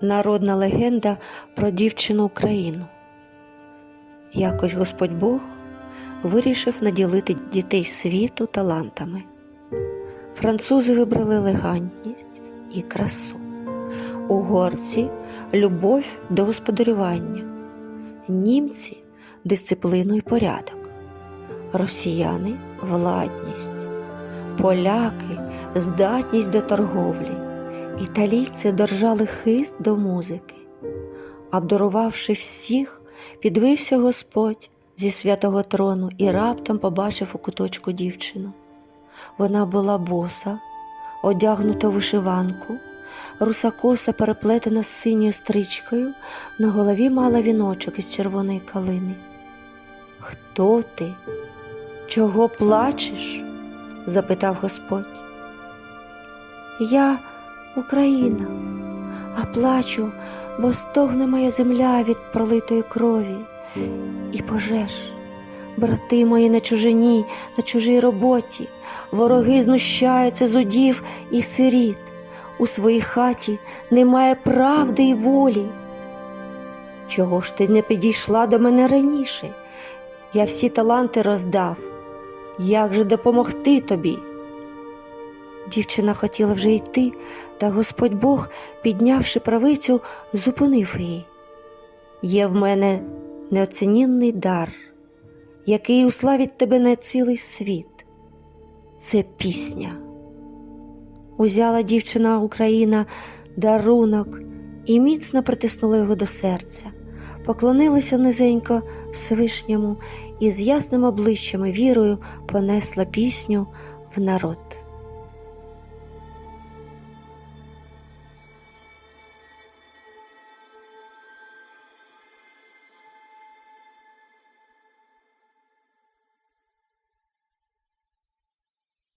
народна легенда про дівчину Україну. Якось Господь Бог вирішив наділити дітей світу талантами. Французи вибрали елегантність і красу, угорці любов до господарювання, німці дисципліну і порядок, росіяни владність, поляки здатність до торговлі, італійці держали хист до музики. Обдарувавши всіх, підвився Господь зі святого трону і раптом побачив у куточку дівчину. Вона була боса, одягнута у вишиванку, русакоса переплетена з синьою стрічкою, на голові мала віночок із червоної калини. Хто ти? Чого плачеш? запитав Господь. Я Україна, а плачу, бо стогне моя земля від пролитої крові і пожеж. Брати мої на чужині, на чужій роботі, вороги знущаються з удів і сиріт. У своїй хаті немає правди і волі. Чого ж ти не підійшла до мене раніше? Я всі таланти роздав. Як же допомогти тобі? Дівчина хотіла вже йти, та Господь Бог, піднявши правицю, зупинив її. Є в мене неоцінінний дар, який уславить тебе на цілий світ. Це пісня. Узяла дівчина Україна дарунок і міцно притиснула його до серця, поклонилася низенько Всевишньому і з ясним обличчям і вірою понесла пісню в народ.